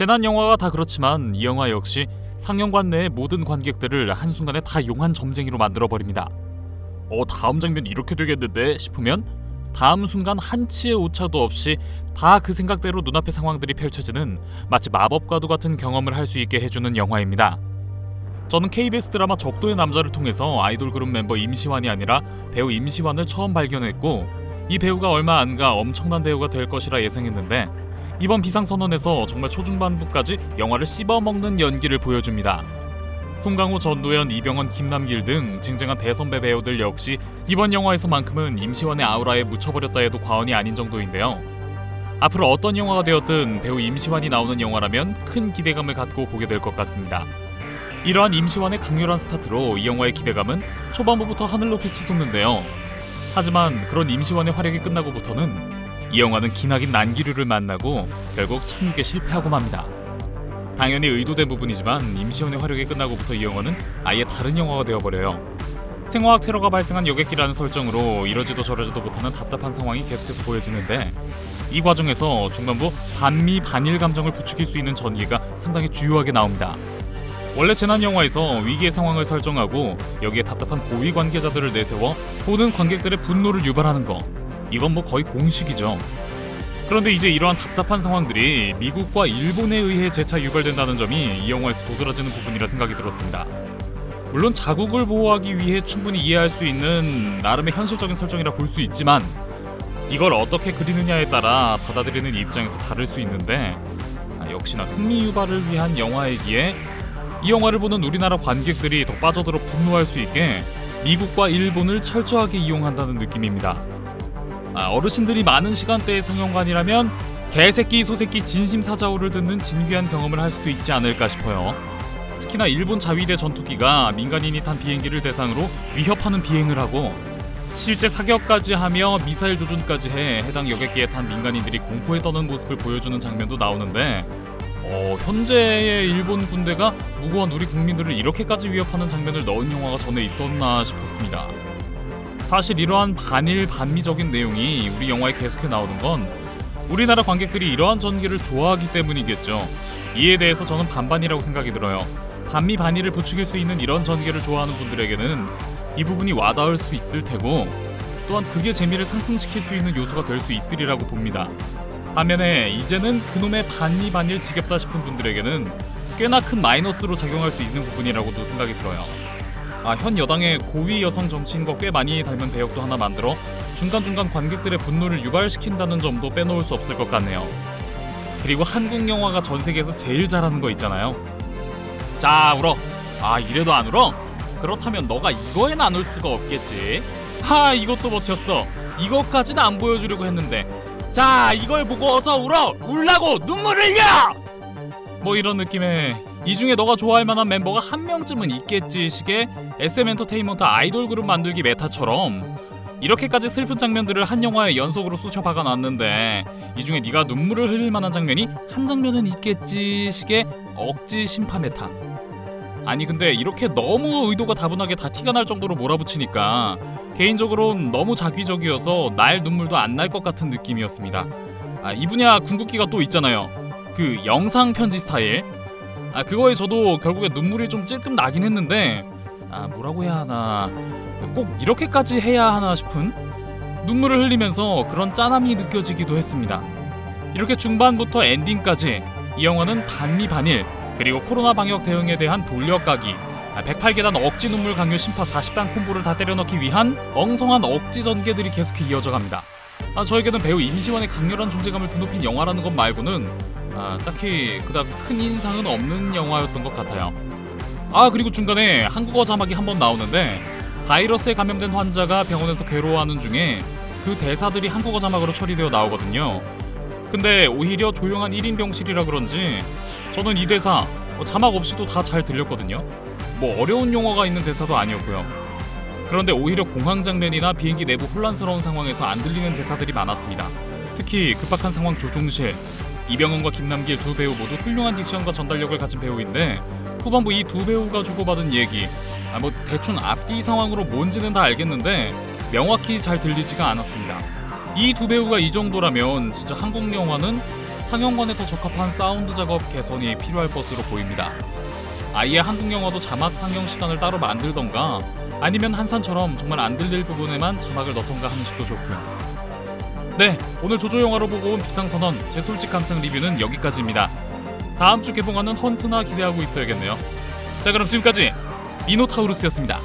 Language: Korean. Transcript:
재난 영화가 다 그렇지만 이 영화 역시 상영관 내의 모든 관객들을 한순간에 다 용한 점쟁이로 만들어 버립니다. 어 다음 장면 이렇게 되겠는데 싶으면 다음 순간 한치의 오차도 없이 다 그 생각대로 눈앞의 상황들이 펼쳐지는 마치 마법과도 같은 경험을 할 수 있게 해주는 영화입니다. 저는 KBS 드라마 적도의 남자를 통해서 아이돌 그룹 멤버 임시완이 아니라 배우 임시완을 처음 발견했고 이 배우가 얼마 안 가 엄청난 배우가 될 것이라 예상했는데 이번 비상선언에서 정말 초중반부까지 영화를 씹어먹는 연기를 보여줍니다. 송강호, 전도연, 이병헌, 김남길 등 쟁쟁한 대선배 배우들 역시 이번 영화에서만큼은 임시완의 아우라에 묻혀버렸다 해도 과언이 아닌 정도인데요. 앞으로 어떤 영화가 되었든 배우 임시완이 나오는 영화라면 큰 기대감을 갖고 보게 될 것 같습니다. 이러한 임시완의 강렬한 스타트로 이 영화의 기대감은 초반부부터 하늘 높이 치솟는데요. 하지만 그런 임시완의 활약이 끝나고부터는 이 영화는 기나긴 난기류를 만나고 결국 착륙에 실패하고 맙니다. 당연히 의도된 부분이지만 임시완의 활약이 끝나고부터 이 영화는 아예 다른 영화가 되어버려요. 생화학 테러가 발생한 여객기라는 설정으로 이러지도 저러지도 못하는 답답한 상황이 계속해서 보여지는데 이 과정에서 중반부 반미 반일 감정을 부추길 수 있는 전개가 상당히 주요하게 나옵니다. 원래 재난 영화에서 위기의 상황을 설정하고 여기에 답답한 고위 관계자들을 내세워 보는 관객들의 분노를 유발하는 거 이건 뭐 거의 공식이죠. 그런데 이제 이러한 답답한 상황들이 미국과 일본에 의해 재차 유발된다는 점이 이 영화에서 도드라지는 부분이라 생각이 들었습니다. 물론 자국을 보호하기 위해 충분히 이해할 수 있는 나름의 현실적인 설정이라 볼 수 있지만 이걸 어떻게 그리느냐에 따라 받아들이는 입장에서 다를 수 있는데 아, 역시나 흥미 유발을 위한 영화이기에 이 영화를 보는 우리나라 관객들이 더 빠져들어 분노할 수 있게 미국과 일본을 철저하게 이용한다는 느낌입니다. 아, 어르신들이 많은 시간대의 상영관이라면 개새끼 소새끼 진심 사자오를 듣는 진귀한 경험을 할 수도 있지 않을까 싶어요. 특히나 일본 자위대 전투기가 민간인이 탄 비행기를 대상으로 위협하는 비행을 하고 실제 사격까지 하며 미사일 조준까지 해 해당 여객기에 탄 민간인들이 공포에 떠는 모습을 보여주는 장면도 나오는데 어, 현재의 일본 군대가 무고한 우리 국민들을 이렇게까지 위협하는 장면을 넣은 영화가 전에 있었나 싶었습니다. 사실 이러한 반일 반미적인 내용이 우리 영화에 계속해 나오는 건 우리나라 관객들이 이러한 전개를 좋아하기 때문이겠죠. 이에 대해서 저는 반반이라고 생각이 들어요. 반미 반일을 부추길 수 있는 이런 전개를 좋아하는 분들에게는 이 부분이 와닿을 수 있을 테고 또한 그게 재미를 상승시킬 수 있는 요소가 될 수 있으리라고 봅니다. 반면에 이제는 그놈의 반미 반일 지겹다 싶은 분들에게는 꽤나 큰 마이너스로 작용할 수 있는 부분이라고도 생각이 들어요. 아, 현 여당의 고위 여성 정치인과 꽤 많이 닮은 배역도 하나 만들어 중간중간 관객들의 분노를 유발시킨다는 점도 빼놓을 수 없을 것 같네요. 그리고 한국 영화가 전 세계에서 제일 잘하는 거 있잖아요. 자, 울어. 아, 이래도 안 울어? 그렇다면 너가 이거엔 안울 수가 없겠지. 하, 이것도 버텼어. 이것까지는 안 보여주려고 했는데. 자, 이걸 보고 어서 울어. 울라고 눈물 흘려. 뭐 이런 느낌의 이 중에 너가 좋아할 만한 멤버가 한 명쯤은 있겠지 식의 SM 엔터테인먼트 아이돌 그룹 만들기 메타처럼 이렇게까지 슬픈 장면들을 한 영화에 연속으로 쑤셔 박아놨는데 이 중에 네가 눈물을 흘릴 만한 장면이 한 장면은 있겠지 식의 억지 심파 메타. 아니 근데 이렇게 너무 의도가 다분하게 다 티가 날 정도로 몰아붙이니까 개인적으로는 너무 자기적이어서 날 눈물도 안 날 것 같은 느낌이었습니다. 아, 이 분야 궁극기가 또 있잖아요. 그 영상 편지 스타일 아 그거에 저도 결국에 눈물이 좀 찔끔 나긴 했는데 아 뭐라고 해야 하나 꼭 이렇게까지 해야 하나 싶은 눈물을 흘리면서 그런 짠함이 느껴지기도 했습니다. 이렇게 중반부터 엔딩까지 이 영화는 반미 반일 그리고 코로나 방역 대응에 대한 돌려가기 108계단 억지 눈물 강요 심파 40단 콤보를 다 때려넣기 위한 엉성한 억지 전개들이 계속해 이어져 갑니다. 아, 저에게는 배우 임시완의 강렬한 존재감을 드높인 영화라는 것 말고는 아, 딱히 그닥 큰 인상은 없는 영화였던 것 같아요. 아 그리고 중간에 한국어 자막이 한 번 나오는데 바이러스에 감염된 환자가 병원에서 괴로워하는 중에 그 대사들이 한국어 자막으로 처리되어 나오거든요. 근데 오히려 조용한 1인 병실이라 그런지 저는 이 대사 뭐 자막 없이도 다 잘 들렸거든요. 뭐 어려운 용어가 있는 대사도 아니었고요. 그런데 오히려 공황 장면이나 비행기 내부 혼란스러운 상황에서 안 들리는 대사들이 많았습니다. 특히 급박한 상황 조종실, 이병헌과 김남길 두 배우 모두 훌륭한 딕션과 전달력을 가진 배우인데 후반부 이 두 배우가 주고받은 얘기 아 뭐 대충 앞뒤 상황으로 뭔지는 다 알겠는데 명확히 잘 들리지가 않았습니다. 이 두 배우가 이 정도라면 진짜 한국 영화는 상영관에 더 적합한 사운드 작업 개선이 필요할 것으로 보입니다. 아예 한국 영화도 자막 상영 시간을 따로 만들던가 아니면 한산처럼 정말 안 들릴 부분에만 자막을 넣던가 하는 식도 좋고요. 네, 오늘 조조 영화로 보고 온 비상선언 제 솔직 감상 리뷰는 여기까지입니다. 다음 주 개봉하는 헌트나 기대하고 있어야겠네요. 자, 그럼 지금까지 미노타우루스였습니다.